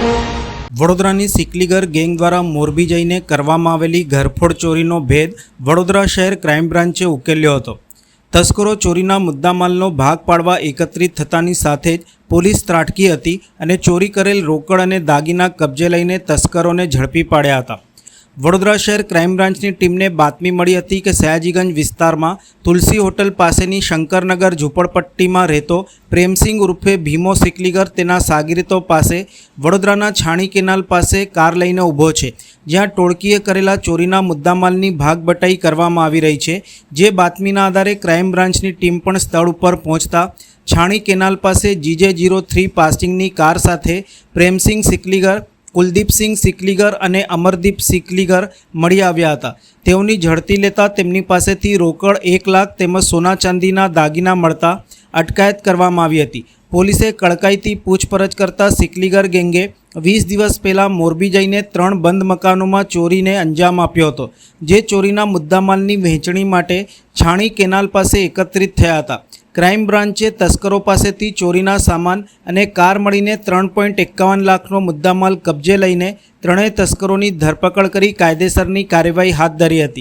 વડોદરાની સિકલીગર ગેંગ દ્વારા મોરબી જઈને કરવામાં આવેલી ઘરફોડ ચોરીનો ભેદ વડોદરા શહેર ક્રાઇમ બ્રાન્ચે ઉકેલ્યો હતો. તસ્કરો ચોરીના મુદ્દામાલનો ભાગ પાડવા એકત્રિત થતાની સાથે જ પોલીસ ત્રાટકી હતી અને ચોરી કરેલ રોકડ અને દાગીના કબજે લઈને તસ્કરોને ઝડપી પાડ્યા હતા. વડોદરા શહેર ક્રાઇમ બ્રાન્ચની ટીમને બાતમી મળી હતી કે સયાજીગંજ વિસ્તારમાં તુલસી હોટલ પાસેની શંકરનગર ઝૂંપડપટ્ટીમાં રહેતો પ્રેમસિંગ ઉર્ફે ભીમો સિકલીગર તેના સાગરીતો પાસે વડોદરાના છાણી કેનાલ પાસે કાર લઈને ઊભો છે. જ્યાં ટોળકીએ કરેલા ચોરીના મુદ્દામાલની ભાગબટાઈ કરવામાં આવી રહી છે. જે બાતમીના આધારે ક્રાઇમ બ્રાન્ચની ટીમ પણ સ્થળ ઉપર પહોંચતા છાણી કેનાલ પાસે જીજે જીરો થ્રી પાસિંગની કાર સાથે પ્રેમસિંગ સિકલીગર કુલદીપસિંહ સિકલીગર અને અમરદીપ સિકલીગર મળી આવ્યા હતા. તેઓની ઝડપી લેતા તેમની પાસેથી રોકડ એક લાખ તેમજ સોના ચાંદીના દાગીના મળતા અટકાયત કરવામાં આવી હતી. પોલીસે કડકાઈથી પૂછપરછ કરતા સિકલીગર ગેંગે વીસ દિવસ પહેલાં મોરબી જઈને ત્રણ બંધ મકાનોમાં ચોરીને અંજામ આપ્યો હતો, જે ચોરીના મુદ્દામાલની વહેંચણી માટે છાણી કેનાલ પાસે એકત્રિત થયા હતા. ક્રાઇમ બ્રાન્ચે તસ્કરો પાસેથી ચોરીના સામાન અને કાર મળીને ત્રણ પોઈન્ટ એકાવન લાખનો મુદ્દામાલ કબજે લઈને ત્રણેય તસ્કરોની ધરપકડ કરી કાયદેસરની કાર્યવાહી હાથ ધરી હતી.